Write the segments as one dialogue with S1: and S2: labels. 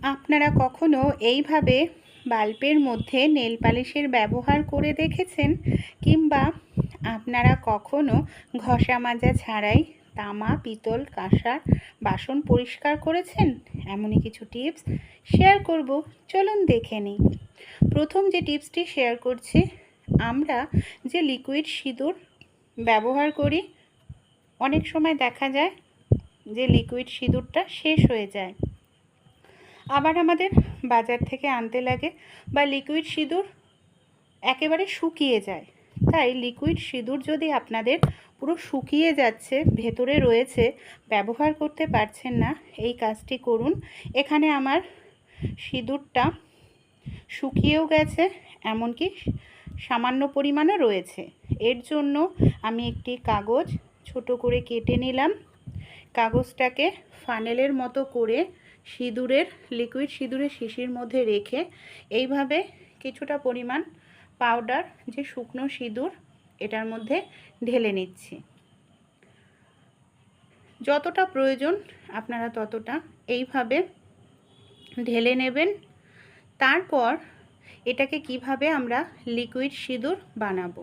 S1: আপনারা কখনো এইভাবে বাল্বের মধ্যে নেল পালিশের ব্যবহার করে দেখেছেন? কিংবা আপনারা কখনো ঘষা মাজা ছাড়াই তামা, পিতল, কাঁসার বাসন পরিষ্কার করেছেন? এমনই কিছু টিপস শেয়ার করব। চলুন দেখে নিই। প্রথম যে টিপসটি শেয়ার করছি, আমরা যে লিকুইড সিঁদুর ব্যবহার করি, অনেক সময় দেখা যায় যে লিকুইড সিঁদুরটা শেষ হয়ে যায়। আবার আমাদের বাজার থেকে আনতে লাগে বা লিকুইড সিঁদুর একেবারে শুকিয়ে যায়। তাই লিকুইড সিঁদুর যদি আপনাদের পুরো শুকিয়ে যাচ্ছে, ভেতরে রয়েছে, ব্যবহার করতে পারছেন না, এই কাজটি করুন। এখানে আমার সিঁদুরটা শুকিয়েও গেছে, এমনকি সামান্য পরিমাণও রয়েছে। এর জন্য আমি একটি কাগজ ছোট করে কেটে নিলাম। কাগজটাকে ফানেলের মতো করে সিঁদুরের লিকুইড সিঁদুরের শিশির মধ্যে রেখে এইভাবে কিছুটা পরিমাণ পাউডার যে শুকনো সিঁদুর, এটার মধ্যে ঢেলে নিচ্ছি। যতটা প্রয়োজন আপনারা ততটা এইভাবে ঢেলে নেবেন। তারপর এটাকে কীভাবে আমরা লিকুইড সিঁদুর বানাবো?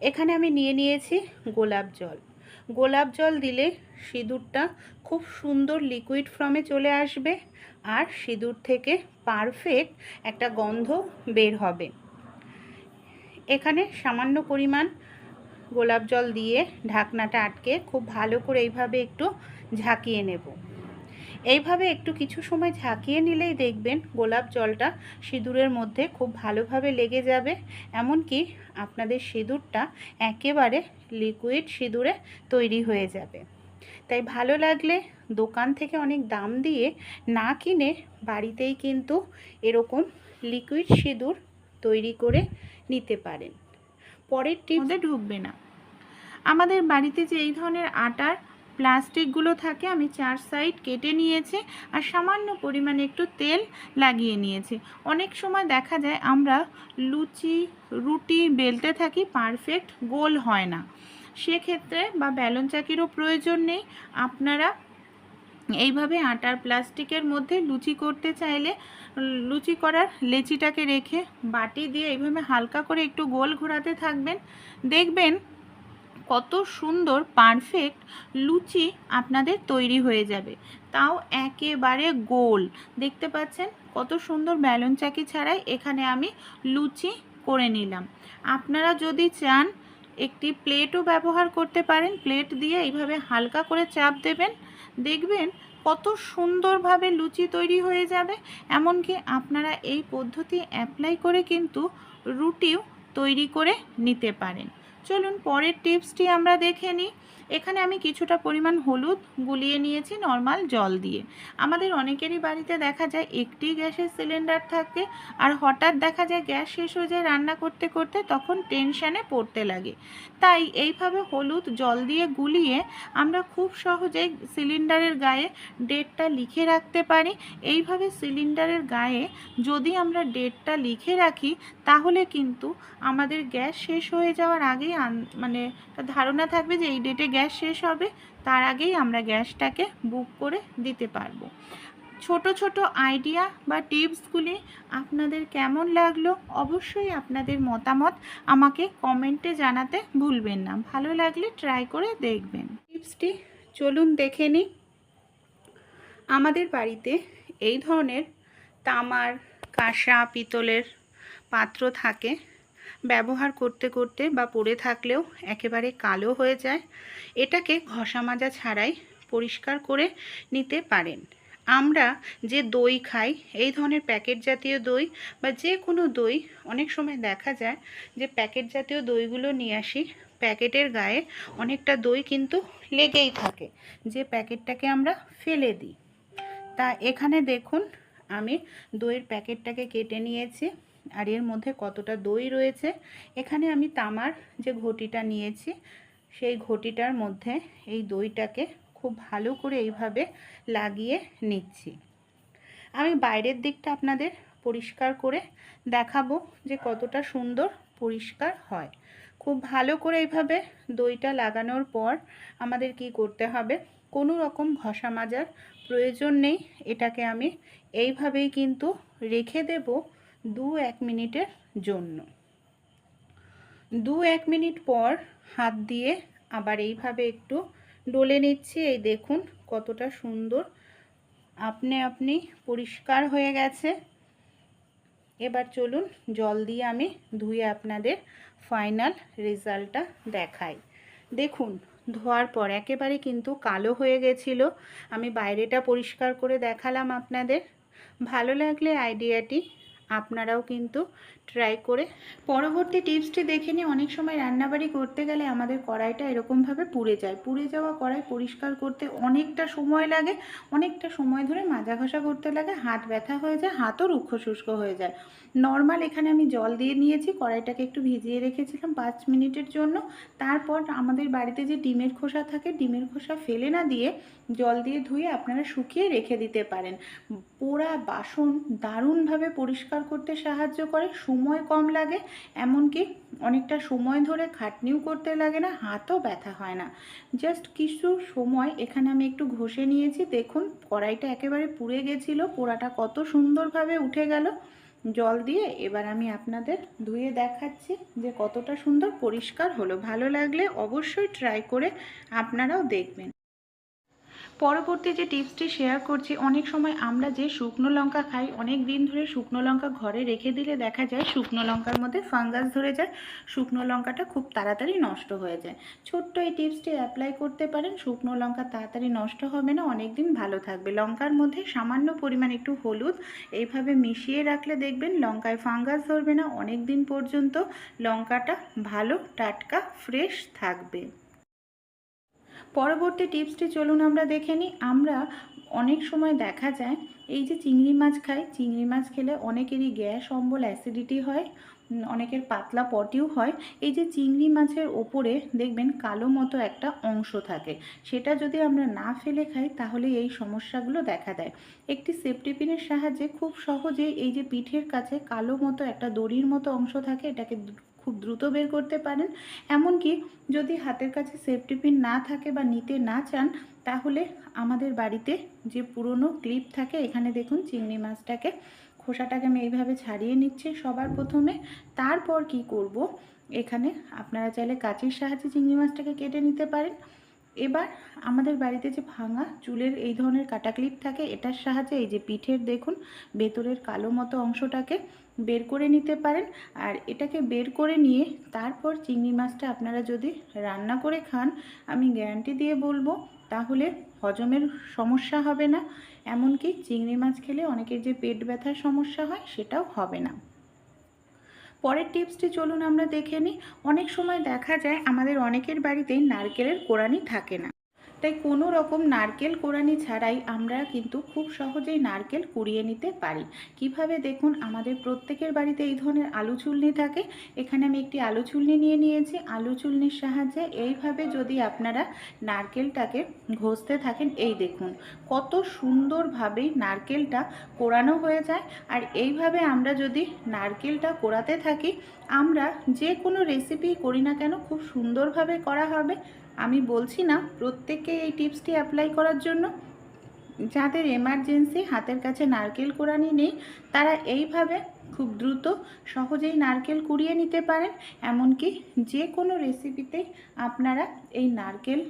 S1: এখানে আমি নিয়ে নিয়েছি গোলাপ জল। গোলাপ জল দিলে সিঁদুরটা খুব সুন্দর লিকুইড ফর্মে চলে আসবে আর সিঁদুর থেকে পারফেক্ট একটা গন্ধ বের হবে। এখানে সামান্য পরিমাণ গোলাপ জল দিয়ে ঢাকনাটা আটকে খুব ভালো করে এইভাবে একটু ঝাঁকিয়ে নেব। এইভাবে একটু কিছু সময় ঝাঁকিয়ে নিলেই দেখবেন গোলাপ জলটা সিঁদুরের মধ্যে খুব ভালোভাবে লেগে যাবে। এমনকি আপনাদের সিঁদুরটা একেবারে লিকুইড সিঁদুরে তৈরি হয়ে যাবে। তাই ভালো লাগলে দোকান থেকে অনেক দাম দিয়ে না কিনে বাড়িতেই কিন্তু এরকম লিকুইড সিঁদুর তৈরি করে নিতে পারেন। পরের টিপসে ঢুকবে না। আমাদের বাড়িতে যে এই ধরনের আটার প্লাস্টিকগুলো থাকে, আমি চার সাইড কেটে নিয়েছি আর সামান্য পরিমাণে একটু তেল লাগিয়ে নিয়েছি। অনেক সময় দেখা যায় আমরা লুচি, রুটি বেলতে থাকি, পারফেক্ট গোল হয় না। সেক্ষেত্রে বা ব্যালন চাকিরও প্রয়োজন নেই। আপনারা এইভাবে আটার প্লাস্টিকের মধ্যে লুচি করতে চাইলে, লুচি করার লেচিটাকে রেখে বাটি দিয়ে এইভাবে হালকা করে একটু গোল ঘোরাতে থাকবেন। দেখবেন কত সুন্দর পারফেক্ট লুচি আপনাদের তৈরি হয়ে যাবে। তাও একেবারে গোল। দেখতে পাচ্ছেন? কত সুন্দর ব্যালন চাকি ছাড়াই এখানে আমি লুচি করে নিলাম। আপনারা যদি চান, একটি প্লেটও ব্যবহার করতে পারেন। প্লেট দিয়ে এইভাবে হালকা করে চাপ দেবেন। দেখবেন কত সুন্দরভাবে লুচি তৈরি হয়ে যাবে। এমনকি আপনারা এই পদ্ধতি অ্যাপ্লাই করে কিন্তু রুটিও তৈরি করে নিতে পারেন। চলুন পরের টিপসটি আমরা দেখে নিই। এখানে আমি কিছুটা পরিমাণ হলুদ গুলিয়ে নিয়েছি নর্মাল জল দিয়ে। আমাদের অনেকেরই বাড়িতে দেখা যায় একটি গ্যাসের সিলিন্ডার থাকে আর হঠাৎ দেখা যায় গ্যাস শেষ হয়ে যায় রান্না করতে করতে তখন টেনশানে পড়তে লাগে। তাই এইভাবে হলুদ জল দিয়ে গুলিয়ে আমরা খুব সহজেই সিলিন্ডারের গায়ে ডেটটা লিখে রাখতে পারি। এইভাবে সিলিন্ডারের গায়ে যদি আমরা ডেটটা লিখে রাখি, তাহলে কিন্তু আমাদের গ্যাস শেষ হয়ে যাওয়ার আগেই মানে ধারণা থাকবে যে এই ডেটে গ্যাস শেষ হবে, তার আগেই আমরা গ্যাসটাকে বুক করে দিতে পারব। ছোট ছোট আইডিয়া বা টিপসগুলি আপনাদের কেমন লাগল অবশ্যই আপনাদের মতামত আমাকে কমেন্টে জানাতে ভুলবেন না। ভালো লাগলে ট্রাই করে দেখবেন। টিপসটি চলুন দেখে নিই। আমাদের বাড়িতে এই ধরনের তামার, কাঁসা, পিতলের পাত্র থাকে। ব্যবহার করতে করতে বা পড়ে থাকলেও একেবারে কালো হয়ে যায়। এটাকে ঘষা মাজা ছাড়াই পরিষ্কার করে নিতে পারেন। আমরা যে দই খাই, এই ধরনের প্যাকেট জাতীয় দই বা যে কোনো দই, অনেক সময় দেখা যায় যে প্যাকেট জাতীয় দইগুলো নিয়ে আসি, প্যাকেটের গায়ে অনেকটা দই কিন্তু লেগেই থাকে, যে প্যাকেটটাকে আমরা ফেলে দিই। তা এখানে দেখুন, আমি দইয়ের প্যাকেটটাকে কেটে নিয়েছি, আর এর মধ্যে কতটা দই রয়েছে। এখানে আমি তামার যে ঘটিটা নিয়েছি, সেই ঘটিটার মধ্যে এই দইটাকে খুব ভালো করে এইভাবে লাগিয়ে নিচ্ছি। আমি বাইরের দিকটা আপনাদের পরিষ্কার করে দেখাবো যে কতটা সুন্দর পরিষ্কার হয়। খুব ভালো করে এইভাবে দইটা লাগানোর পর আমাদের কি করতে হবে? কোনো রকম ঘষা মাজার
S2: প্রয়োজন নেই, এটাকে আমি এইভাবেই কিন্তু রেখে দেব দু এক মিনিটের জন্য। দু এক মিনিট পর হাত দিয়ে আবার এইভাবে একটু ডলে নিচ্ছি, এই দেখুন কতটা সুন্দর। আপনি আপনি পরিষ্কার হয়ে গেছে। এবার চলুন জল দিয়ে আমি ধুয়ে আপনাদের ফাইনাল রেজাল্টটা দেখাই। দেখুন, ধোয়ার পর একেবারে কিন্তু কালো হয়ে গেছিল। আমি বাইরেটা পরিষ্কার করে দেখালাম আপনাদের। ভালো লাগলে আইডিয়াটি আপনারাও কিন্তু ট্রাই করে পরবর্তী টিপসটি দেখে নিই অনেক সময় রান্নাবাড়ি করতে গেলে আমাদের কড়াইটা এরকমভাবে পুড়ে যায়। পুড়ে যাওয়া কড়াই পরিষ্কার করতে অনেকটা সময় লাগে, অনেকটা সময় ধরে মাজা ঘষা করতে লাগে, হাত ব্যথা হয়ে যায়, হাতও রুক্ষ শুষ্ক হয়ে যায়। নর্মাল এখানে আমি জল দিয়ে নিয়েছি, কড়াইটাকে একটু ভিজিয়ে রেখেছিলাম পাঁচ মিনিটের জন্য। তারপর আমাদের বাড়িতে যে ডিমের খোসা থাকে, ডিমের খোসা ফেলে না দিয়ে জল দিয়ে ধুয়ে আপনারা শুকিয়ে রেখে দিতে পারেন। পোড়া বাসন দারুণভাবে পরিষ্কার করতে সাহায্য করে, সময় কম লাগে, এমনকি অনেকটা সময় ধরে খাটনিও করতে লাগে না, হাতও ব্যথা হয় না। জাস্ট কিছু সময় এখানে আমি একটু ঘষে নিয়েছি, দেখুন কড়াইটা একেবারে পুড়ে গেছিল, পোড়াটা কত সুন্দরভাবে উঠে গেল। জল দিয়ে এবার আমি আপনাদের ধুয়ে দেখাচ্ছি যে কতটা সুন্দর পরিষ্কার হলো। ভালো লাগলে অবশ্যই ট্রাই করে আপনারাও দেখবেন। পরবর্তী যে টিপসটি শেয়ার করছি, অনেক সময় আমরা যে শুকনো লঙ্কা খাই, অনেক দিন ধরে শুকনো লঙ্কা ঘরে রেখে দিলে দেখা যায় শুকনো লঙ্কার মধ্যে ফাঙ্গাস ধরে যায়, শুকনো লঙ্কাটা খুব তাড়াতাড়ি নষ্ট হয়ে যায়। ছোট্ট এই টিপসটি অ্যাপ্লাই করতে পারেন, শুকনো লঙ্কা তাড়াতাড়ি নষ্ট হবে না অনেক দিন ভালো থাকবে। লঙ্কার মধ্যে সামান্য পরিমাণ একটু হলুদ এইভাবে মিশিয়ে রাখলে দেখবেন লঙ্কায় ফাঙ্গাস ধরবে না অনেক দিন পর্যন্ত লঙ্কাটা ভালো, টাটকা ফ্রেশ থাকবে। পরবর্তী টিপসটি চলুন আমরা দেখে নিই। আমরা অনেক সময় দেখা যায়, এই যে চিংড়ি মাছ খাই, চিংড়ি মাছ খেলে অনেকেরই গ্যাস, অম্বল, অ্যাসিডিটি হয় অনেকের পাতলা পটিও হয়। এই যে চিংড়ি মাছের ওপরে দেখবেন কালো মতো একটা অংশ থাকে। সেটা যদি আমরা না ফেলে খাই, তাহলে এই সমস্যাগুলো দেখা দেয়। একটি সেফটিপিনের সাহায্যে খুব সহজে এই যে পিঠের কাছে কালো মতো একটা দড়ির মতো অংশ থাকে, এটাকে খুব দ্রুত বের করতে পারেন। এমনকি যদি হাতের কাছে সেফটি পিন না থাকে বা নিতে না চান, তাহলে আমাদের বাড়িতে যে পুরনো ক্লিপ থাকে, এখানে দেখুন চিংড়ি মাছটাকে, খোসাটাকে আমি এইভাবে ছাড়িয়ে নিচ্ছি সবার প্রথমে। তারপর কি করব? এখানে আপনারা চাইলে কাঁচির সাহায্যে চিংড়ি মাছটাকে কেটে নিতে পারেন। এবার আমাদের বাড়িতে যে ভাঙা চুলের এই ধরনের কাটা ক্লিপ থাকে, এটার সাহায্যে এই যে পিঠের দেখুন, ভেতরের কালো মতো অংশটাকে বের করে নিতে পারেন। আর এটাকে বের করে নিয়ে তারপর চিংড়ি মাছটা আপনারা যদি রান্না করে খান, আমি গ্যারান্টি দিয়ে বলব, তাহলে হজমের সমস্যা হবে না। এমনকি চিংড়ি মাছ খেলে অনেকের যে পেট ব্যথার সমস্যা হয়, সেটাও হবে না। পরের টিপসটি চলুন আমরা দেখে নিই। অনেক সময় দেখা যায়, আমাদের অনেকের বাড়িতেই নারকেলের কোড়ানি থাকে না। তাই কোনো রকম নারকেল কোড়ানি ছাড়াই আমরা কিন্তু খুব সহজেই নারকেল কুড়িয়ে নিতে পারি। কীভাবে দেখুন, আমাদের প্রত্যেকের বাড়িতে এই ধরনের আলু চুলনি থাকে। এখানে আমি একটি আলু চুলনি নিয়ে নিয়েছি। আলু চুলনির সাহায্যে এইভাবে যদি আপনারা নারকেলটাকে ঘষতে থাকেন, এই দেখুন, কত সুন্দরভাবেই নারকেলটা কোড়ানো হয়ে যায়। আর এইভাবে আমরা যদি নারকেলটা কোড়াতে থাকি, আমরা যে কোনো রেসিপি করি না কেন, খুব সুন্দরভাবে করা হবে। আমি বলছি না প্রত্যেককে এই টিপসটি অ্যাপ্লাই করার জন্য। যাদের এমার্জেন্সি হাতের কাছে নারকেল কোড়ানি নেই, তারা এইভাবে খুব দ্রুত সহজেই নারকেল কুড়িয়ে নিতে পারেন। এমনকি যে কোনো রেসিপিতেই আপনারা এই নারকেল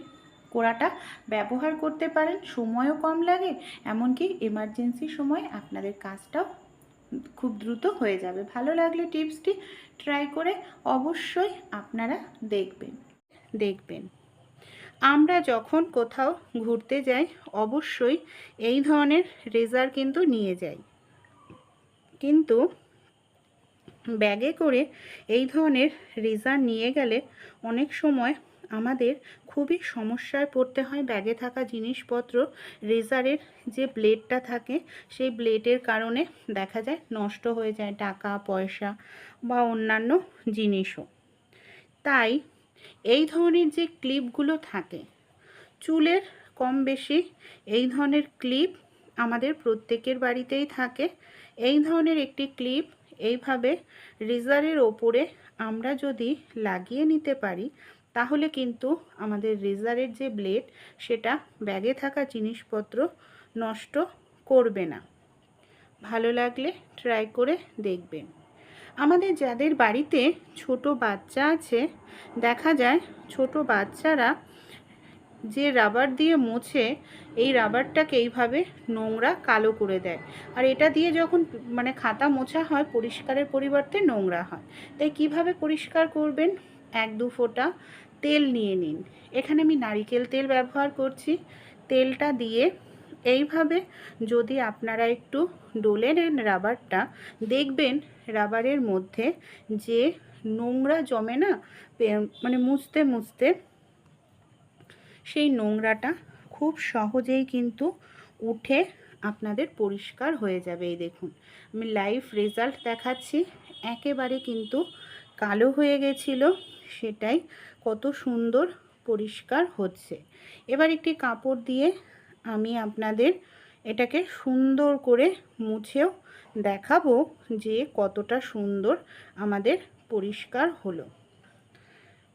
S2: কোড়াটা ব্যবহার করতে পারেন। সময়ও কম লাগে, এমনকি এমার্জেন্সি সময় আপনাদের কাজটাও খুব দ্রুত হয়ে যাবে। ভালো লাগলে টিপসটি ট্রাই করে অবশ্যই আপনারা দেখবেন দেখবেন। আমরা যখন কোথাও ঘুরতে যাই, অবশ্যই এই ধরনের রেজার কিন্তু নিয়ে যাই। কিন্তু ব্যাগে করে এই ধরনের রেজার নিয়ে গেলে অনেক সময় আমাদের খুবই সমস্যায় পড়তে হয় ব্যাগে থাকা জিনিসপত্র। রেজারের যে ব্লেডটা থাকে, সেই ব্লেডের কারণে দেখা যায় নষ্ট হয়ে যায় টাকা, পয়সা বা অন্যান্য জিনিসও। তাই এই ধরনের যে ক্লিপগুলো থাকে, চুলের কম বেশি এই ধরনের ক্লিপ আমাদের প্রত্যেকের বাড়িতেই থাকে। এই ধরনের একটি ক্লিপ এইভাবে রেজারের ওপরে আমরা যদি লাগিয়ে নিতে পারি, তাহলে কিন্তু আমাদের রেজারের যে ব্লেড, সেটা ব্যাগে থাকা জিনিসপত্র নষ্ট করবে না। ভালো লাগলে ট্রাই করে দেখবেন। আমাদের যাদের বাড়িতে ছোট বাচ্চা আছে, দেখা যায় ছোট বাচ্চারা যে রাবার দিয়ে মোছে, এই রাবারটাকে এইভাবে নোংরা কালো করে দেয়। আর এটা দিয়ে যখন মানে খাতা মোছা হয়, পরিষ্কারের পরিবর্তে নোংরা হয়। তাই কীভাবে পরিষ্কার করবেন? এক দু ফোঁটা তেল নিয়ে নিন। এখানে আমি নারিকেল তেল ব্যবহার করছি। তেলটা দিয়ে এইভাবে যদি আপনারা একটু ডলে নেন রাবারটা, দেখবেন রাবারের মধ্যে যে নোংরা জমে না মানে মুছতে মুছতে সেই নোংরাটা খুব সহজেই কিন্তু উঠে আপনাদের পরিষ্কার হয়ে যাবে। এই দেখুন, আমি লাইভ রেজাল্ট দেখাচ্ছি। একেবারে কিন্তু কালো হয়ে গেছিল, সেটাই কত সুন্দর পরিষ্কার হচ্ছে। এবার একটি কাপড় দিয়ে আমি আপনাদের এটাকে সুন্দর করে মুছেও দেখাবো যে কতটা সুন্দর আমাদের পরিষ্কার হলো।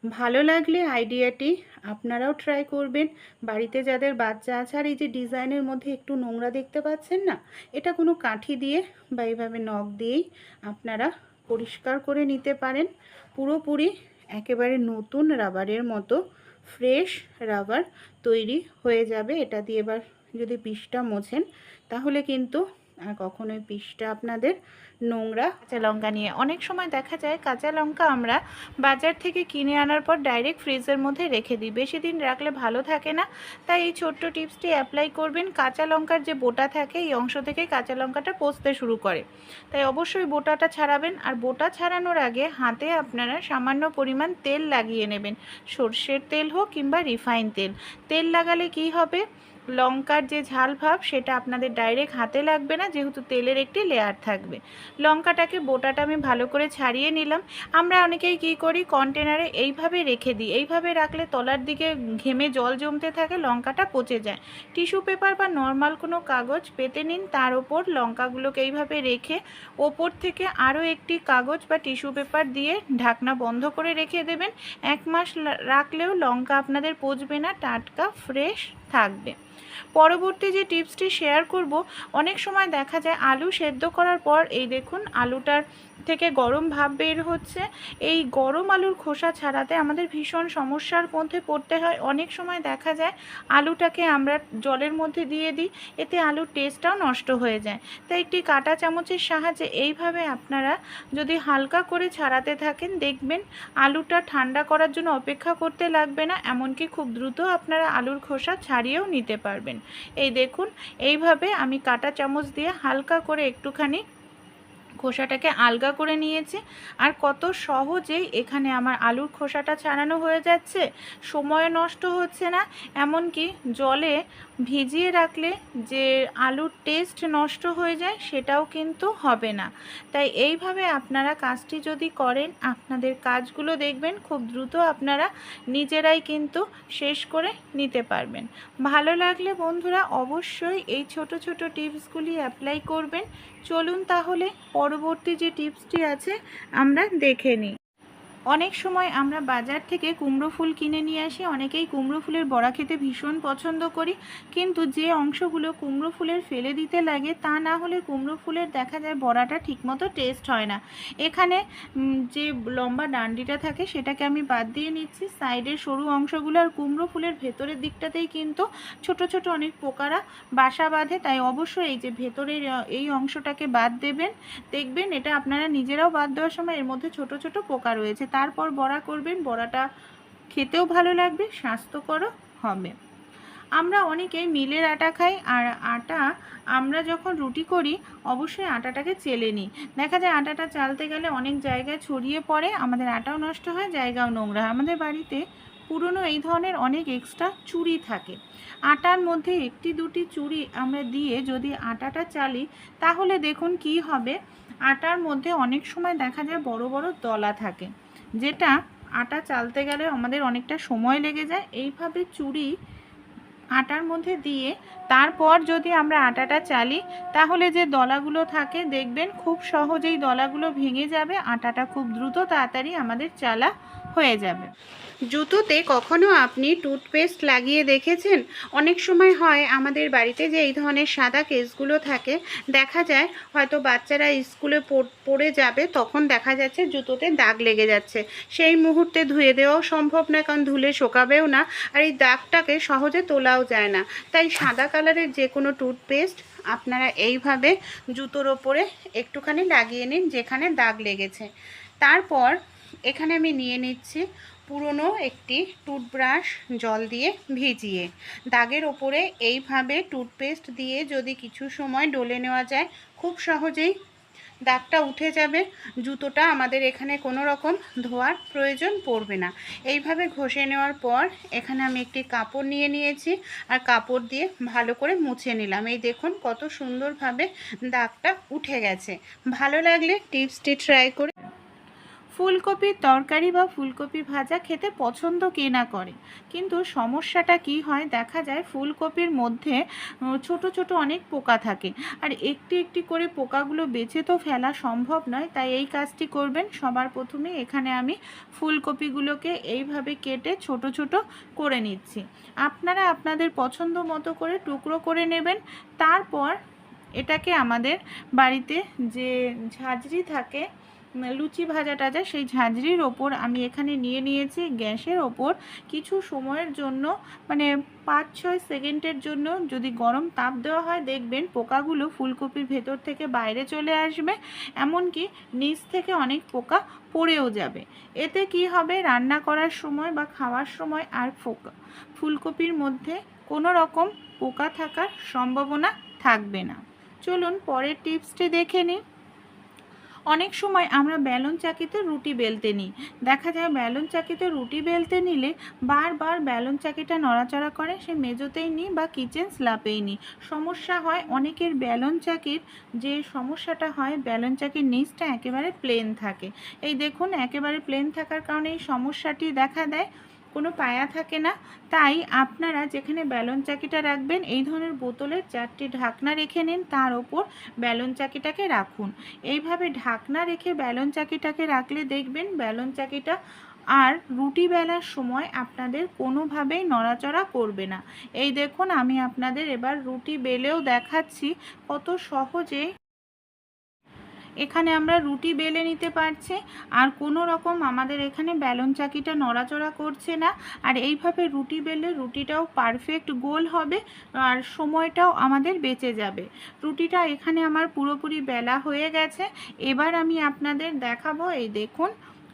S2: ভালো লাগলে আইডিয়াটি আপনারাও ট্রাই করবেন। বাড়িতে যাদের বাচ্চা আছে, আর এই যে ডিজাইনের মধ্যে একটু নোংরা দেখতে পাচ্ছেন না, এটা কোনো কাঠি দিয়ে বা এইভাবে নখ দিয়েই আপনারা পরিষ্কার করে নিতে পারেন। পুরোপুরি একেবারে নতুন রাবারের মতো ফ্রেশ রাবার তৈরি হয়ে যাবে। এটা দিয়ে এবার যদি পিসটা মোছেন তাহলে কিন্তু আর কখনোই পিসটা আপনাদের নোংরা কাঁচা লঙ্কা নিয়ে। অনেক সময় দেখা যায় কাঁচা লঙ্কা আমরা বাজার থেকে কিনে আনার পর ডাইরেক্ট ফ্রিজের মধ্যে রেখে দিই। বেশি দিন রাখলে ভালো থাকে না। তাই এই ছোট্ট টিপসটি অ্যাপ্লাই করবেন। কাঁচা লঙ্কার যে বোটা থাকে, এই অংশ থেকে কাঁচা লঙ্কাটা পচতে শুরু করে। তাই অবশ্যই বোটাটা ছাড়াবেন। আর বোটা ছাড়ানোর আগে হাতে আপনারা সামান্য পরিমাণ তেল লাগিয়ে নেবেন। সর্ষের তেল হোক কিংবা রিফাইন তেল। তেল লাগালে কি হবে? লঙ্কার যে ঝাল ভাব, সেটা আপনাদের ডাইরেক্ট হাতে লাগবে না, যেহেতু তেলের একটি লেয়ার থাকবে। লঙ্কাটাকে বোটাটা আমি ভালো করে ছাড়িয়ে নিলাম। আমরা অনেকেই কী করি কন্টেনারে এইভাবে রেখে দিই। এইভাবে রাখলে তলার দিকে ঘেমে জল জমতে থাকে, লঙ্কাটা পচে যায়। টিস্যু পেপার বা নর্মাল কোনো কাগজ পেতে নিন, তার ওপর লঙ্কাগুলোকে এইভাবে রেখে ওপর থেকে আরও একটি কাগজ বা টিস্যু পেপার দিয়ে ঢাকনা বন্ধ করে রেখে দেবেন। এক মাস রাখলেও লঙ্কা আপনাদের পচবে না, টাটকা ফ্রেশ থাকবে। পরবর্তী যে টিপসটি শেয়ার করব, অনেক সময় দেখা যায় আলু সেদ্ধ করার পর, এই দেখুন, আলুটার থেকে গরম ভাব বের হচ্ছে। এই গরম আলুর খোসা ছাড়াতে আমাদের ভীষণ সমস্যার মধ্যে পড়তে হয়। অনেক সময় দেখা যায় আলুটাকে আমরা জলের মধ্যে দিয়ে দিই, এতে আলুর টেস্টটাও নষ্ট হয়ে যায়। তাই একটি কাটা চামচের সাহায্যে এইভাবে আপনারা যদি হালকা করে ছাড়াতে থাকেন, দেখবেন আলুটা ঠান্ডা করার জন্য অপেক্ষা করতে লাগবে না, এমনকি খুব দ্রুত আপনারা আলুর খোসা ছাড়িয়েও নিতে পারবেন। এই দেখুন, এইভাবে আমি কাটা চামচ দিয়ে হালকা করে একটুখানি খোসাটাকে আলগা করে নিয়েছি। আর কত সহজেই এখানে আমার আলুর খোসাটা ছাড়ানো হয়ে যাচ্ছে। সময় নষ্ট হচ্ছে না। এমনকি জলে ভিজিয়ে রাখলে যে আলুর টেস্ট নষ্ট হয়ে যায়, সেটাও কিন্তু হবে না। তাই এইভাবে আপনারা কাজটি যদি করেন, আপনাদের কাজগুলো দেখবেন, খুব দ্রুত আপনারা নিজেরাই কিন্তু শেষ করে নিতে পারবেন। ভালো লাগলে বন্ধুরা অবশ্যই এই ছোট ছোট টিপসগুলি অ্যাপ্লাই করবেন। চলুন তাহলে পরবর্তী যে টিপসটি আছে আমরা দেখে নিই। অনেক সময় আমরা বাজার থেকে কুমড়ো ফুল কিনে নিয়ে আসি, অনেকেই কুমড়ো ফুলের বড়া খেতে ভীষণ পছন্দ করি। কিন্তু যে অংশগুলো কুমড়ো ফুলের ফেলে দিতে লাগে, তা না হলে কুমড়ো ফুলের দেখা যায় বড়াটা ঠিকমতো টেস্ট হয় না। এখানে যে লম্বা ডান্ডিটা থাকে, সেটাকে আমি বাদ দিয়ে নিচ্ছি। সাইডের সরু অংশগুলো আর কুমড়ো ফুলের ভেতরের দিকটাতেই কিন্তু ছোট ছোট অনেক পোকারা বাসা বাঁধে। তাই অবশ্যই এই যে ভেতরের এই অংশটাকে বাদ দেবেন। দেখবেন এটা আপনারা নিজেরাও বাদ দেওয়ার সময় এর মধ্যে ছোট ছোট পোকা রয়েছে। তারপর বড়া করবেন, বড়াটা খেতেও ভালো লাগবে, স্বাস্থ্যকরও হবে। আমরা অনেকেই মিলের আটা খাই, আর আটা আমরা যখন রুটি করি, অবশ্যই আটাটাকে চেলে নিই। দেখা যায় আটাটা চালতে গেলে অনেক জায়গায় ছড়িয়ে পড়ে, আমাদের আটাও নষ্ট হয়, জায়গাও নোংরা। আমাদের বাড়িতে পুরনো এই ধরনের অনেক এক্সট্রা চুড়ি থাকে। আটার মধ্যে একটি দুটি চুড়ি আমরা দিয়ে যদি আটাটা চালি, তাহলে দেখুন কি হবে? আটার মধ্যে অনেক সময় দেখা যায় বড় বড় দলা থাকে। যেটা আটা চালতে গেলে আমাদের অনেকটা সময় লেগে যায়, এইভাবে চুড়ি আটার মধ্যে দিয়ে তারপর যদি আমরা আটাটা চালি, তাহলে যে দলাগুলো থাকে, দেখবেন খুব সহজেই দলাগুলো ভেঙে যাবে, আটাটা খুব দ্রুত তাড়াতাড়ি আমাদের চালা হয়ে যাবে। জুতোতে কখনো আপনি টুথপেস্ট লাগিয়ে দেখেছেন? অনেক সময় হয় আমাদের বাড়িতে যে এই ধরনের সাদা কেসগুলো থাকে, দেখা যায় হয়তো বাচ্চারা স্কুলে পড়ে যাবে, তখন দেখা যাচ্ছে জুতোতে দাগ লেগে যাচ্ছে। সেই মুহূর্তে ধুয়ে দেওয়াও সম্ভব না কারণ ধুলে শোকাবেও না, আর এই দাগটাকে সহজে তোলাও যায় না। তাই সাদা কালারের যে কোনো টুথপেস্ট আপনারা এইভাবে জুতোর ওপরে একটুখানি লাগিয়ে নিন, যেখানে দাগ লেগেছে। তারপর এখানে আমি নিয়ে নিচ্ছি পুরনো একটি টুথব্রাশ জল দিয়ে ভিজিয়ে। দাগের ওপরে এইভাবে টুথপেস্ট দিয়ে যদি কিছু সময় ডলে নেওয়া যায়, খুব সহজেই দাগটা উঠে যাবে। জুতোটা আমাদের এখানে কোনো রকম ধোয়ার প্রয়োজন পড়বে না। এইভাবে ঘষে নেওয়ার পর এখানে আমি একটি কাপড় নিয়ে নিয়েছি আর কাপড় দিয়ে ভালো করে মুছে নিলাম। এই দেখুন কত সুন্দরভাবে দাগটা উঠে গেছে। ভালো লাগলে টিপসটি ট্রাই করে ফুলকপির তরকারি বা ফুলকপি ভাজা খেতে পছন্দ কে না করে? কিন্তু সমস্যাটা কি হয়? দেখা যায় ফুলকপির মধ্যে ছোট ছোট অনেক পোকা থাকে। আর একটি একটি করে পোকাগুলো বেছে তো ফেলা সম্ভব নয়। তাই এই কাজটি করবেন। সবার প্রথমে এখানে আমি ফুলকপিগুলোকে এইভাবে কেটে ছোট ছোট করে নিচ্ছি। আপনারা আপনাদের পছন্দ মতো করে টুকরো করে নেবেন। তারপর এটাকে আমাদের বাড়িতে যে ঝাঁঝরি থাকে লুচি ভাজা টাজা সেই ঝাঁঝরির ওপর আমি এখানে নিয়ে নিয়েছি গ্যাসের ওপর কিছু সময়ের জন্য মানে পাঁচ ছয় সেকেন্ডের জন্য যদি গরম তাপ দেওয়া হয়, দেখবেন পোকাগুলো ফুলকপির ভেতর থেকে বাইরে চলে আসবে, এমনকি নিচ থেকে অনেক পোকা পড়েও যাবে। এতে কি হবে? রান্না করার সময় বা খাওয়ার সময় আর ফোকা, ফুলকপির মধ্যে কোনো রকম পোকা থাকার সম্ভাবনা থাকবে না। চলুন পরের টিপসটি দেখে নিই। অনেক সময় আমরা ব্যালন চাকিতে রুটি বেলতে নিই। দেখা যায় ব্যালন চাকিতে রুটি বেলতে নিলে বারবার ব্যালন চাকিটা নড়াচড়া করে, সে মেজোতেই নিই বা কিচেন স্ল্যাপেই নিই। সমস্যা হয় অনেকের ব্যালন চাকির, যে সমস্যাটা হয় ব্যালন চাকির নিচটা একেবারে প্লেন থাকে। এই দেখুন, একেবারে প্লেন থাকার কারণে এই সমস্যাটি দেখা দেয়। কোনো পায়া থাকে না। তাই আপনারা যেখানে ব্যালন চাকিটা রাখবেন, এই ধরনের বোতলের চারটি ঢাকনা রেখে নিন, তার ওপর ব্যালন চাকিটাকে রাখুন। এইভাবে ঢাকনা রেখে ব্যালন চাকিটাকে রাখলে দেখবেন ব্যালন চাকিটা আর রুটি বেলার সময় আপনাদের কোনোভাবেই নড়াচড়া করবে না। এই দেখুন, আমি আপনাদের এবার রুটি বেলেও দেখাচ্ছি কত সহজেই এখানে আমরা রুটি বেলে নিতে পারছি। আর কোনো রকম আমাদের এখানে ব্যালন চাকিটা নড়াচড়া করছে না। আর এইভাবে রুটি বেলে রুটিটাও পারফেক্ট গোল হবে আর সময়টাও আমাদের বেঁচে যাবে। রুটিটা এখানে আমার পুরোপুরি বেলা হয়ে গেছে। এবার আমি আপনাদের দেখাবো, এই দেখুন,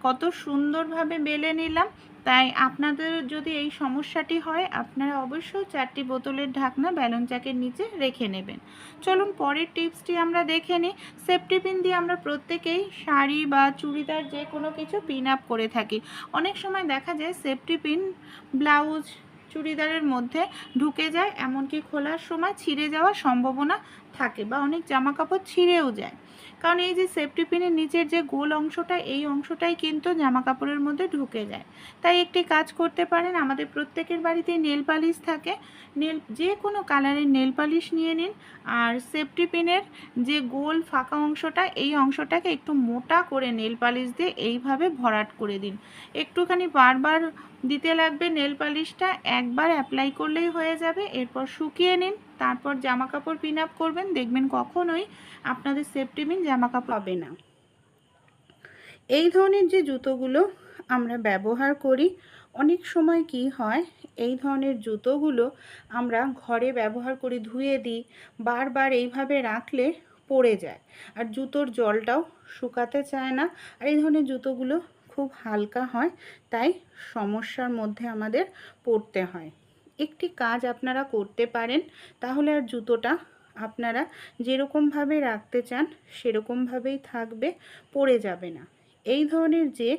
S2: কত সুন্দরভাবে বেলে নিলাম। তাই আপনাদের যদি এই সমস্যাটি হয়, আপনারা অবশ্যই চারটি বোতলের ঢাকনা ব্যালন চাকের নিচে রেখে নেবেন। চলুন পরের টিপসটি আমরা দেখে নিই। সেফটি পিন দিয়ে আমরা প্রত্যেকেই শাড়ি বা চুড়িদার যে কোনো কিছু পিন আপ করে থাকি। অনেক সময় দেখা যায় সেফটি পিন ব্লাউজ চুড়িদারের মধ্যে ঢুকে যায়, এমনকি খোলার সময় ছিঁড়ে যাওয়ার সম্ভাবনা থাকে বা অনেক জামা কাপড় ছিঁড়েও যায়। কারণ এই যে সেফটি পিনের নিচের যে গোল অংশটা, এই অংশটাই কিন্তু জামা কাপড়ের মধ্যে ঢুকে যায়। তাই একটি কাজ করতে পারেন, আমাদের প্রত্যেকের বাড়িতে নেল পালিশ থাকে। নেল যে কোনো কালারের নেল পালিশ নিয়ে নিন। আর সেফটি পিনের যে গোল ফাঁকা অংশটা, এই অংশটাকে একটু মোটা করে নেল পালিশ দিয়ে এইভাবে ভরাট করে দিন। একটুখানি বারবার দিতে লাগবে নেল পালিশটা একবার অ্যাপ্লাই করলেই হয়ে যাবে। এরপর শুকিয়ে নিন। তারপর জামা কাপড় পিন আপ করবেন, দেখবেন কখনোই আপনাদের সেফটি পিন জামা কাপড় হবে না। এই ধরনের যে জুতোগুলো আমরা ব্যবহার করি, অনেক সময় কি হয়, এই ধরনের জুতোগুলো আমরা ঘরে ব্যবহার করি ধুয়ে দিই, বারবার এইভাবে রাখলে পড়ে যায়। আর জুতোর জলটাও শুকাতে চায় না। আর এই ধরনের জুতোগুলো খুব হালকা হয়, তাই সমস্যার মধ্যে আমাদের পড়তে হয়। একটি কাজ আপনারা করতে পারেন, তাহলে আর জুতোটা আপনারা যেরকমভাবে রাখতে চান, সেরকমভাবেই থাকবে, পড়ে যাবে না। এই ধরনের যে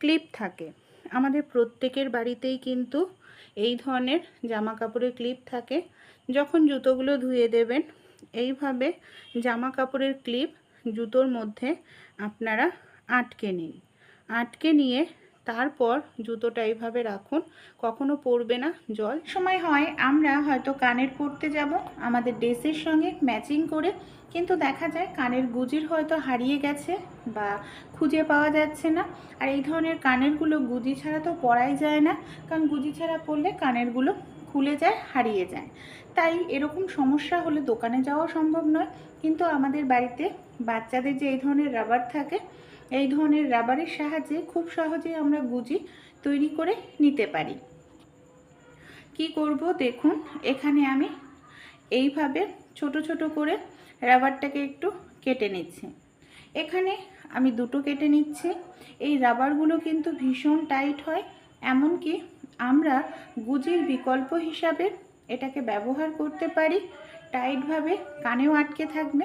S2: ক্লিপ থাকে, আমাদের প্রত্যেকের বাড়িতেই কিন্তু এই ধরনের জামা কাপড়ের ক্লিপ থাকে। যখন জুতোগুলো ধুয়ে দেবেন, এইভাবে জামা কাপড়ের ক্লিপ জুতোর মধ্যে আপনারা আটকে নিন। আটকে নিয়ে তারপর জুতোটা এইভাবে রাখুন। কখনো পড়বে না জল। সময় হয়, আমরা হয়তো কানের পরতে যাব, আমাদের ড্রেসের সঙ্গে ম্যাচিং করে, কিন্তু দেখা যায় কানের গুজির হয়তো হারিয়ে গেছে বা খুঁজে পাওয়া যাচ্ছে না। আর এই ধরনের কানেরগুলো গুজি ছাড়া তো পরাই যায় না, কারণ গুজি ছাড়া পরলে কানেরগুলো খুলে যায়, হারিয়ে যায়। তাই এরকম সমস্যা হলে দোকানে যাওয়া সম্ভব নয়। কিন্তু আমাদের বাড়িতে বাচ্চাদের যে এই ধরনের রাবার থাকে এই ধরনের রাবারের সাহায্যে খুব সহজেই আমরা গুজি তৈরি করে নিতে পারি। কি করব দেখুন, এখানে আমি এইভাবে ছোট ছোট করে রাবারটাকে একটু কেটে নিচ্ছি। এখানে আমি দুটো কেটে নিচ্ছি। এই রাবারগুলো কিন্তু ভীষণ টাইট হয়, এমনকি আমরা গুজির বিকল্প হিসাবে এটাকে ব্যবহার করতে পারি। টাইটভাবে কানেও আটকে থাকবে।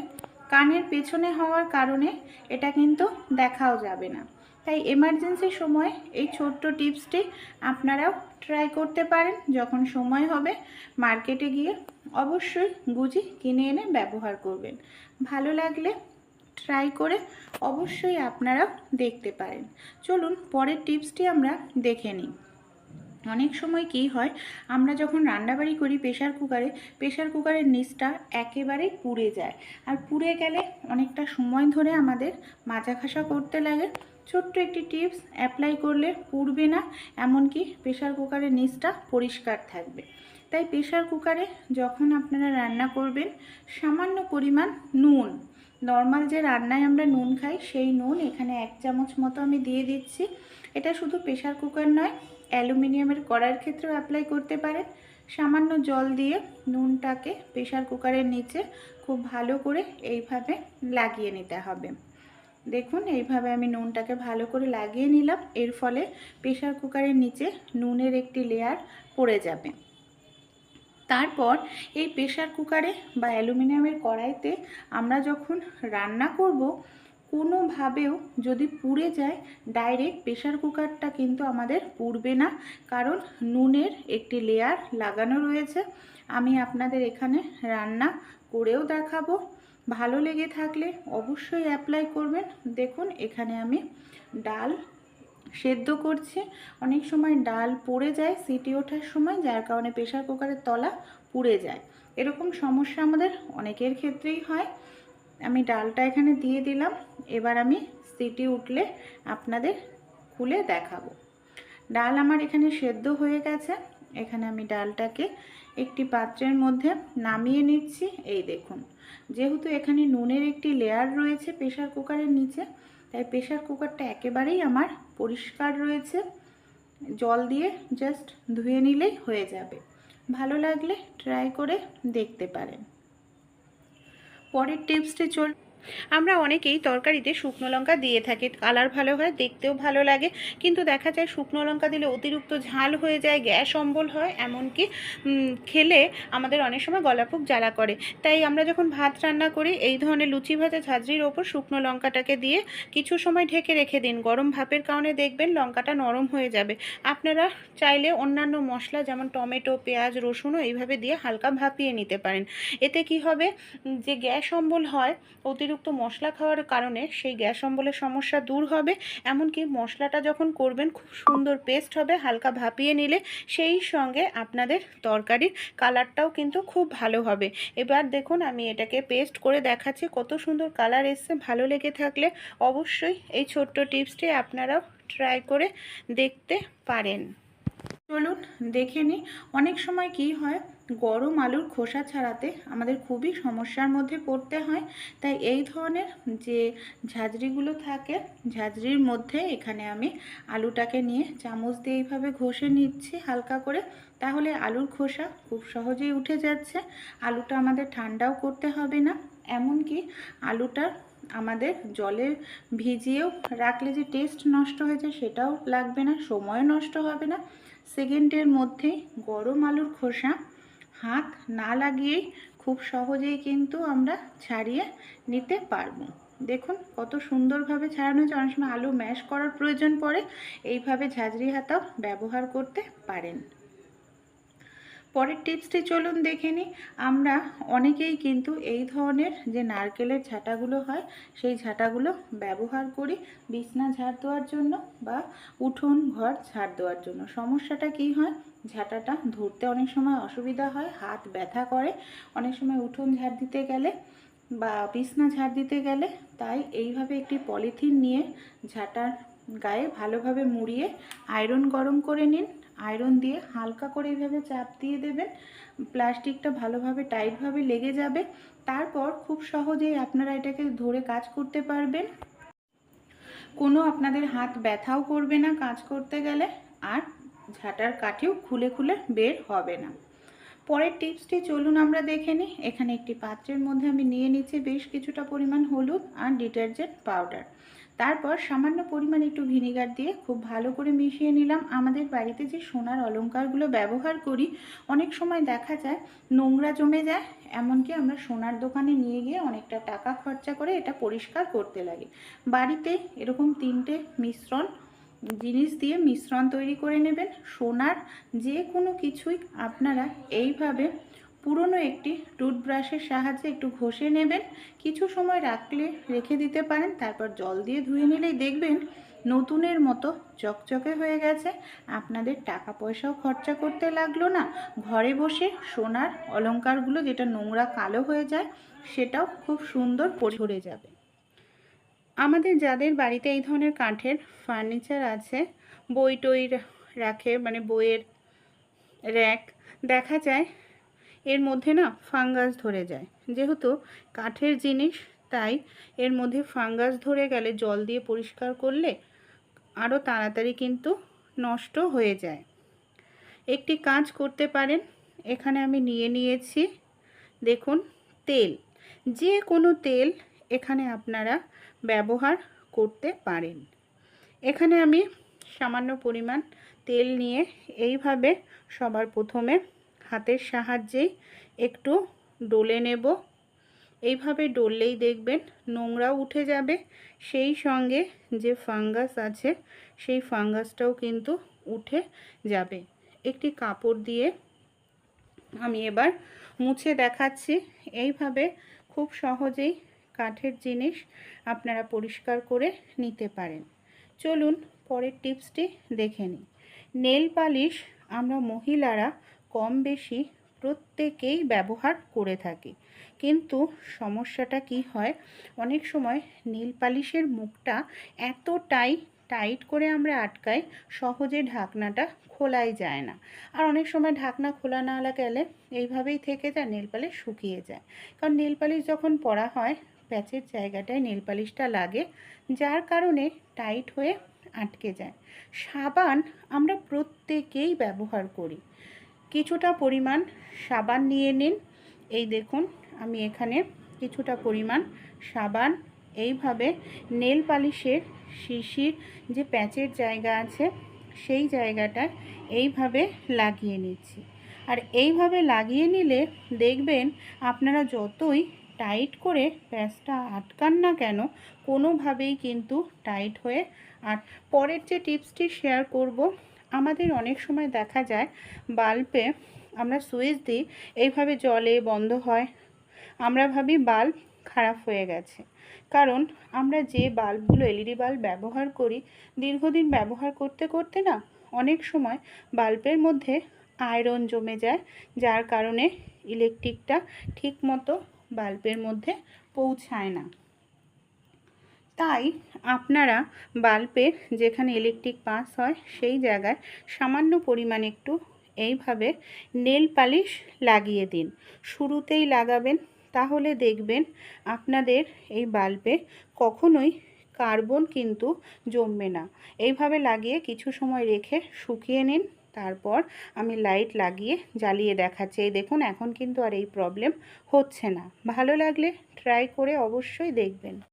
S2: কানের পেছনে হওয়ার কারণে এটা কিন্তু দেখাও যাবে না। তাই এমার্জেন্সি সময় এই ছোট্ট টিপসটি আপনারাও ট্রাই করতে পারেন। যখন সময় হবে মার্কেটে গিয়ে অবশ্যই গুজি কিনে এনে ব্যবহার করবেন। ভালো লাগলে ট্রাই করে অবশ্যই আপনারাও দেখতে পারেন। চলুন পরের টিপসটি আমরা দেখে নিই। অনেক সময় কি হয়, আমরা যখন রান্নাবাড়ি করি প্রেশার কুকারে প্রেশার কুকারের নিচটা একেবারেই পুড়ে যায়। আর পুড়ে গেলে অনেকটা সময় ধরে আমাদের মাজা ঘাসা করতে লাগে। ছোট্ট একটি টিপস অ্যাপ্লাই করলে পুড়বে না, এমনকি প্রেশার কুকারের নিচটা পরিষ্কার থাকবে। তাই প্রেশার কুকারে যখন আপনারা রান্না করবেন, সামান্য পরিমাণ নুন। নর্মাল যে রান্নায় আমরা নুন খাই, সেই নুন এখানে এক চামচ মতো আমি দিয়ে দিচ্ছি। এটা শুধু প্রেশার কুকার নয় অ্যালুমিনিয়ামের কড়াইয়ের ক্ষেত্রেও অ্যাপ্লাই করতে পারেন সামান্য জল দিয়ে নুনটাকে প্রেশার কুকারের নিচে খুব ভালো করে এইভাবে লাগিয়ে নিতে হবে। দেখুন, এইভাবে আমি নুনটাকে ভালো করে লাগিয়ে নিলাম। এর ফলে প্রেশার কুকারের নিচে নুনের একটি লেয়ার পড়ে যাবে। তারপর এই প্রেশার কুকারে বা অ্যালুমিনিয়ামের কড়াইতে আমরা যখন রান্না করব কোনোভাবেও যদি পুড়ে যায় ডাইরেক্ট প্রেশার কুকারটা কিন্তু আমাদের পুড়বে না। কারণ নুনের একটি লেয়ার লাগানো রয়েছে। আমি আপনাদের এখানে রান্না করেও দেখাবো। ভালো লেগে থাকলে অবশ্যই অ্যাপ্লাই করবেন। দেখুন, এখানে আমি ডাল সেদ্ধ করছি। অনেক সময় ডাল পড়ে যায় সিটি ওঠার সময়, যার কারণে প্রেশার কুকারের তলা পুড়ে যায়। এরকম সমস্যা আমাদের অনেকের ক্ষেত্রেই হয়। আমি ডালটা এখানে দিয়ে দিলাম। এবার আমি সিটি উঠলে আপনাদের খুলে দেখাবো। ডাল আমার এখানে সেদ্ধ হয়ে গেছে। এখানে আমি ডালটাকে একটি পাত্রের মধ্যে নামিয়ে নিচ্ছি। এই দেখুন, যেহেতু এখানে নুনের একটি লেয়ার রয়েছে প্রেশার কুকারের নিচে, তাই প্রেশার কুকারটা একেবারেই আমার পরিষ্কার রয়েছে। জল দিয়ে জাস্ট ধুয়ে নিলেই হয়ে যাবে। ভালো লাগলে ট্রাই করে দেখতে পারেন। পরের টিপসটি চল আমরা অনেকেই তরকারিতে শুকনো লঙ্কা দিয়ে থাকি, কালার ভালো হয়, দেখতেও ভালো লাগে। কিন্তু দেখা যায় শুকনো লঙ্কা দিলে অতিরিক্ত ঝাল হয়ে যায়, গ্যাস অম্বল হয়, এমনকি খেলে আমাদের অনেক সময় গলাপুক জ্বালা করে। তাই আমরা যখন ভাত রান্না করি, এই ধরনের লুচি ভাজা ঝাঁঝরির ওপর শুকনো লঙ্কাটাকে দিয়ে কিছু সময় ঢেকে রেখে দিন। গরম ভাপের কারণে দেখবেন লঙ্কাটা নরম হয়ে যাবে। আপনারা চাইলে অন্যান্য মশলা যেমন টমেটো, পেঁয়াজ, রসুনও এইভাবে দিয়ে হালকা ভাপিয়ে নিতে পারেন। এতে কি হবে? যে গ্যাস অম্বল হয়, অতিরিক্ত অতিরিক্ত মশলা খাওয়ার কারণে সেই গ্যাস অম্বলের সমস্যা দূর হবে। এমনকি মশলাটা যখন করবেন, খুব সুন্দর পেস্ট হবে, হালকা ভাপিয়ে নিলে সেই সঙ্গে আপনাদের তরকারির কালারটাও কিন্তু খুব ভালো হবে। এবার দেখুন, আমি এটাকে পেস্ট করে দেখাচ্ছি, কত সুন্দর কালার এসছে, ভালো লেগে থাকলে অবশ্যই এই ছোট্ট টিপসটি আপনারাও ট্রাই করে দেখতে পারেন। চলুন, দেখে নিই, অনেক সময় কি হয় গরম আলুর খোসা ছাড়াতে আমাদের খুবই সমস্যার মধ্যে পড়তে হয়। তাই এই ধরনের যে ঝাঁঝরিগুলো থাকে, ঝাঁঝরির মধ্যে এখানে আমি আলুটাকে নিয়ে চামচ দিয়ে এইভাবে ঘষে নিচ্ছি হালকা করে। তাহলে আলুর খোসা খুব সহজেই উঠে যাচ্ছে। আলুটা আমাদের ঠান্ডাও করতে হবে না। এমনকি আলুটা আমাদের জলে ভিজিয়েও রাখলে যে টেস্ট নষ্ট হয়েছে সেটাও লাগবে না সময় নষ্ট হবে না। সেকেন্ডের মধ্যেই গরম আলুর খোসা হাত না লাগিয়েই খুব সহজেই কিন্তু আমরা ছাড়িয়ে নিতে পারব। দেখুন কত সুন্দরভাবে ছাড়ানো হয়েছে। অনেক সময় আলু ম্যাশ করার প্রয়োজন পড়ে। এইভাবে ঝাঁঝরি হাতাও ব্যবহার করতে পারেন।
S1: পরের টিপসটি চলুন দেখে নিই। আমরা অনেকেই কিন্তু এই ধরনের যে নারকেলের ঝাঁটাগুলো হয়, সেই ঝাঁটাগুলো ব্যবহার করি বিছনা ঝাড় দেওয়ার জন্য বা উঠোন ঘর ঝাড় দেওয়ার জন্য। সমস্যাটা কি হয়? ঝাঁটাটা ধরতে অনেক সময় অসুবিধা হয়, হাত ব্যথা করে, অনেক সময় উঠোন ঝাড় দিতে গেলে বা বিছনা ঝাড় দিতে গেলে তাই এইভাবে একটি পলিথিন নিয়ে ঝাঁটার গায়ে ভালোভাবে মুড়িয়ে আয়রন গরম করে নিন। আয়রন দিয়ে হালকা করে এইভাবে চাপ দিয়ে দেবেন। প্লাস্টিকটা ভালোভাবে টাইটভাবে লেগে যাবে। তারপর খুব সহজেই আপনারা এটাকে ধরে কাজ করতে পারবেন। কোনো আপনাদের হাত ব্যথাও করবে না কাজ করতে গেলে। আর ঝাঁটার কাঠিও খুলে খুলে বের হবে না। পরের টিপসটি চলুন আমরা দেখে নিই। এখানে একটি পাত্রের মধ্যে আমি নিয়ে নিচ্ছি বেশ কিছুটা পরিমাণ হলুদ আর ডিটারজেন্ট পাউডার। তারপর সামান্য পরিমাণ একটু ভিনিগার দিয়ে খুব ভালো করে মিশিয়ে নিলাম। আমাদের বাড়িতে যে সোনার অলঙ্কারগুলো ব্যবহার করি, অনেক সময় দেখা যায় নোংরা জমে যায়, এমনকি আমরা সোনার দোকানে নিয়ে গিয়ে অনেকটা টাকা খরচা করে এটা পরিষ্কার করতে লাগে। বাড়িতে এরকম তিনটে মিশ্রণ জিনিস দিয়ে মিশ্রণ তৈরি করে নেবেন। সোনার যে কোনো কিছুই আপনারা এইভাবে পুরনো একটি টুথব্রাশের সাহায্যে একটু ঘষে নেবেন। কিছু সময় রাখলে রেখে দিতে পারেন, তারপর জল দিয়ে ধুয়ে নিলেই দেখবেন নতুনের মতো চকচকে হয়ে গেছে। আপনাদের টাকা পয়সাও খরচা করতে লাগল না। ঘরে বসে সোনার অলঙ্কারগুলো যেটা নোংরা কালো হয়ে যায়, সেটাও খুব সুন্দর পড়ে যাবে। আমাদের যাদের বাড়িতে এই ধরনের কাঠের ফার্নিচার আছে, বই টই রাখে মানে বইয়ের র্যাক দেখা যায় এর মধ্যে না ফাঙ্গাস ধরে যায়। যেহেতু কাঠের জিনিস, তাই এর মধ্যে ফাঙ্গাস ধরে গেলে জল দিয়ে পরিষ্কার করলে আরও তাড়াতাড়ি কিন্তু নষ্ট হয়ে যায়। একটি কাজ করতে পারেন, এখানে আমি নিয়ে নিয়েছি, দেখুন, তেল। যে কোনো তেল এখানে আপনারা ব্যবহার করতে পারেন। এখানে আমি সামান্য পরিমাণ তেল নিয়ে এইভাবে সবার প্রথমে হাতের সাহায্যেই একটু ডলে নেব। এইভাবে ডললেই দেখবেন নোংরাও উঠে যাবে। সেই সঙ্গে যে ফাঙ্গাস আছে, সেই ফাঙ্গাসটাও কিন্তু উঠে যাবে। একটি কাপড় দিয়ে আমি এবার মুছে দেখাচ্ছি। এইভাবে খুব সহজেই কাঠের জিনিস আপনারা পরিষ্কার করে নিতে পারেন। চলুন পরের টিপসটি দেখে নিই। নেল পালিশ আমরা মহিলারা কম বেশি প্রত্যেকেই ব্যবহার করে থাকি। কিন্তু সমস্যাটা কি হয়? অনেক সময় নীল পালিশের মুখটা এতটাই টাইট করে আমরা আটকাই, সহজে ঢাকনাটা খোলাই যায় না। আর অনেক সময় ঢাকনা খোলা না গেলে এইভাবেই থেকে যায়, নেল পালিশ শুকিয়ে যায়। কারণ নেল পালিশ যখন পরা হয় প্যাচের জায়গাটায় নেল পালিশটা লাগে, যার কারণে টাইট হয়ে আটকে যায়। সাবান আমরা প্রত্যেকেই ব্যবহার করি। কিছুটা পরিমাণ সাবান নিয়ে নিন। এই দেখুন, আমি এখানে কিছুটা পরিমাণ সাবান। এইভাবে নেল পালিশের শিশির যে প্যাচের জায়গা আছে, সেই জায়গাটায় এইভাবে লাগিয়ে নিচ্ছি। আর এইভাবে লাগিয়ে নিলে দেখবেন আপনারা যতই টাইট করে প্যাচটা আটকান না কেন, কোনোভাবেই কিন্তু টাইট হয়ে। আর পরের যে টিপসটি শেয়ার করব, আমাদের অনেক সময় দেখা যায়, বাল্বে আমরা সুইচ দিই, এইভাবে জলে বন্ধ হয়। আমরা ভাবি বাল্ব খারাপ হয়ে গেছে। কারণ আমরা যে বাল্বগুলো এলইডি বাল্ব ব্যবহার করি, দীর্ঘদিন ব্যবহার করতে করতে না, অনেক সময় বাল্বের মধ্যে আয়রন জমে যায়, যার কারণে ইলেকট্রিকটা ঠিক মতো বাল্বের মধ্যে পৌঁছায় না। তাই আপনারা বাল্বের যেখানে ইলেকট্রিক পাস হয়, সেই জায়গায় সামান্য পরিমাণ একটু এইভাবে নেল পালিশ লাগিয়ে দিন। শুরুতেই লাগাবেন, তাহলে দেখবেন আপনাদের এই বাল্বে কখনোই কার্বন কিন্তু জমবে না। এইভাবে লাগিয়ে কিছু সময় রেখে শুকিয়ে নিন। তারপর আমি লাইট লাগিয়ে জ্বালিয়ে দেখাচ্ছি। এই দেখুন, এখন কিন্তু আর এই প্রবলেম হচ্ছে না। ভালো লাগলে ট্রাই করে অবশ্যই দেখবেন।